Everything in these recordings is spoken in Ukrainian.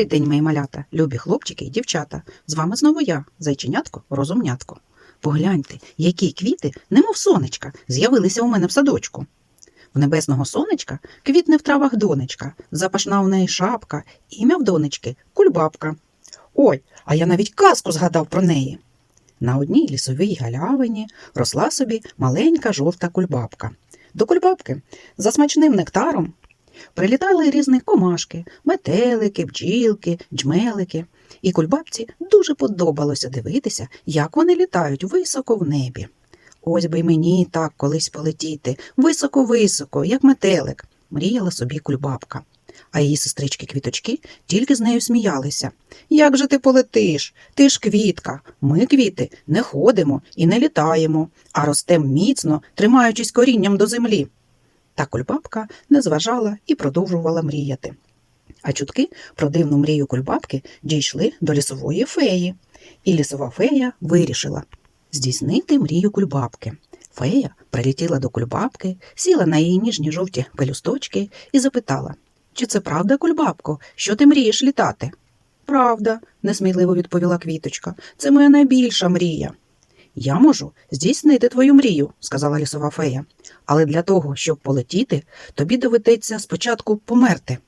Добрий день, мої малята, любі хлопчики і дівчата. З вами знову я, зайченятко, розумнятко. Погляньте, які квіти, немов сонечка, з'явилися у мене в садочку. В небесного сонечка квітне в травах донечка, запашна у неї шапка, ім'я в донечки кульбабка. Ой, а я навіть казку згадав про неї. На одній лісовій галявині росла собі маленька жовта кульбабка. До кульбабки за смачним нектаром Прилітали різні комашки, метелики, бджілки, джмелики. І кульбабці дуже подобалося дивитися, як вони літають високо в небі. Ось би й мені так колись полетіти, високо-високо, як метелик, мріяла собі кульбабка. А її сестрички квіточки тільки з нею сміялися. Як же ти полетиш? Ти ж квітка. Ми, квіти, не ходимо і не літаємо, а ростем міцно, тримаючись корінням до землі. Та кульбабка не зважала і продовжувала мріяти. А чутки про дивну мрію кульбабки дійшли до лісової феї, і лісова фея вирішила здійснити мрію кульбабки. Фея прилетіла до кульбабки, сіла на її ніжні жовті пелюсточки і запитала Чи це правда, кульбабко, що ти мрієш літати? Правда, несміливо відповіла квіточка. Це моя найбільша мрія. Я можу здійснити твою мрію, сказала лісова фея. Але для того, щоб полетіти, тобі доведеться спочатку померти.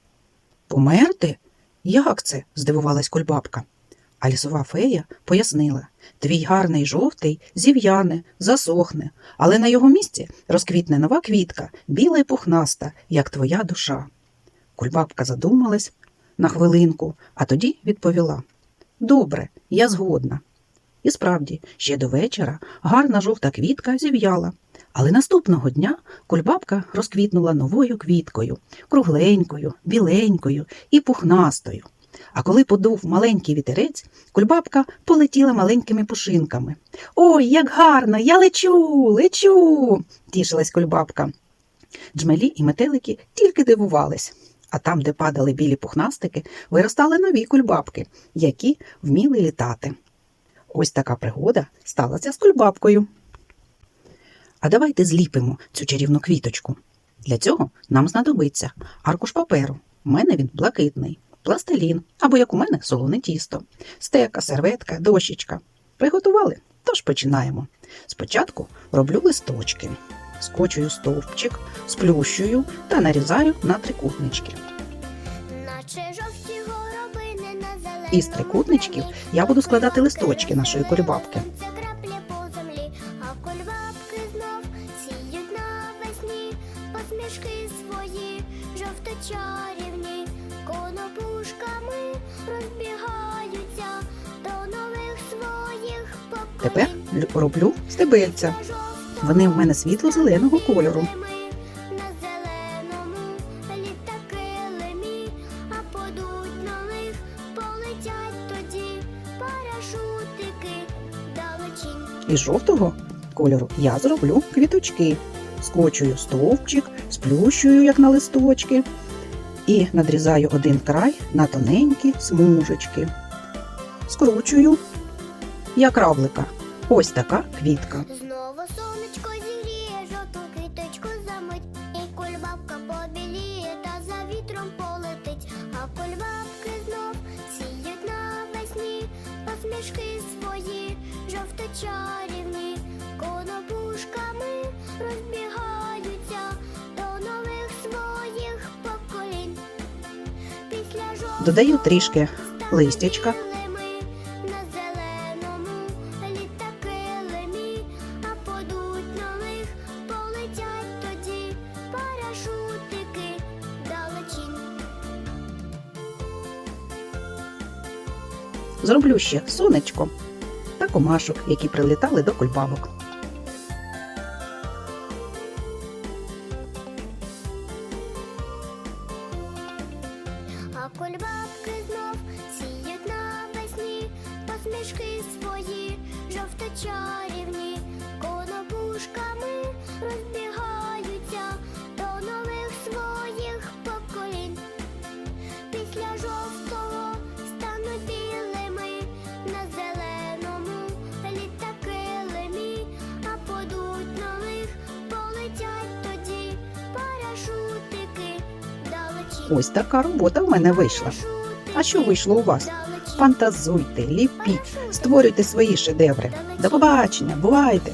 Померти? Як це? здивувалась кульбабка. А лісова фея пояснила твій гарний жовтий зів'яне, засохне, але на його місці розквітне нова квітка, біла й пухнаста, як твоя душа. Кульбабка задумалась на хвилинку, а тоді відповіла Добре, я згодна. І справді, ще до вечора гарна жовта квітка зів'яла. Але наступного дня кульбабка розквітнула новою квіткою, кругленькою, біленькою і пухнастою. А коли подув маленький вітерець, кульбабка полетіла маленькими пушинками. Ой, як гарно! Я лечу, лечу. тішилась кульбабка. Джмелі і метелики тільки дивувались. А там, де падали білі пухнастики, виростали нові кульбабки, які вміли літати. Ось така пригода сталася з кульбабкою. А давайте зліпимо цю чарівну квіточку. Для цього нам знадобиться аркуш паперу. У мене він блакитний, пластилін або, як у мене, солоне тісто, стека, серветка, дощечка. Приготували? Тож починаємо. Спочатку роблю листочки, скочую стовпчик, сплющую та нарізаю на трикутнички. Наче жовті Із трикутничків я буду складати листочки нашої кульбабки. Посмішки свої, жовто-чарівні, конопушками розбігаються до нових своїх поколінь. Тепер роблю стебельця. Вони в мене світло-зеленого кольору. Із жовтого кольору я зроблю квіточки. Скочую стовпчик, сплющую, як на листочки, і надрізаю один край на тоненькі смужечки. Скручую, як равлика. Ось така квітка. Знову сонечко зігріє жовту квіточку замить, і кульбабка побіліє та за вітром полетить, а кульбабки знов сіють навесні, посмішки жовто-чарівні, конопушками розбігаються до нових своїх поколінь. Після жовтого Додаю трішки листячка. на зеленому літаки лемі, а подуть нових, полетять тоді парашутики далечінь. Зроблю ще сонечко комашок, які прилітали до кульбабок. А кульбабки знов сіють навесні, посмішки свої, жовто-чарівні, Ось така робота в мене вийшла. А що вийшло у вас? Фантазуйте, ліпіть, створюйте свої шедеври. До побачення, бувайте!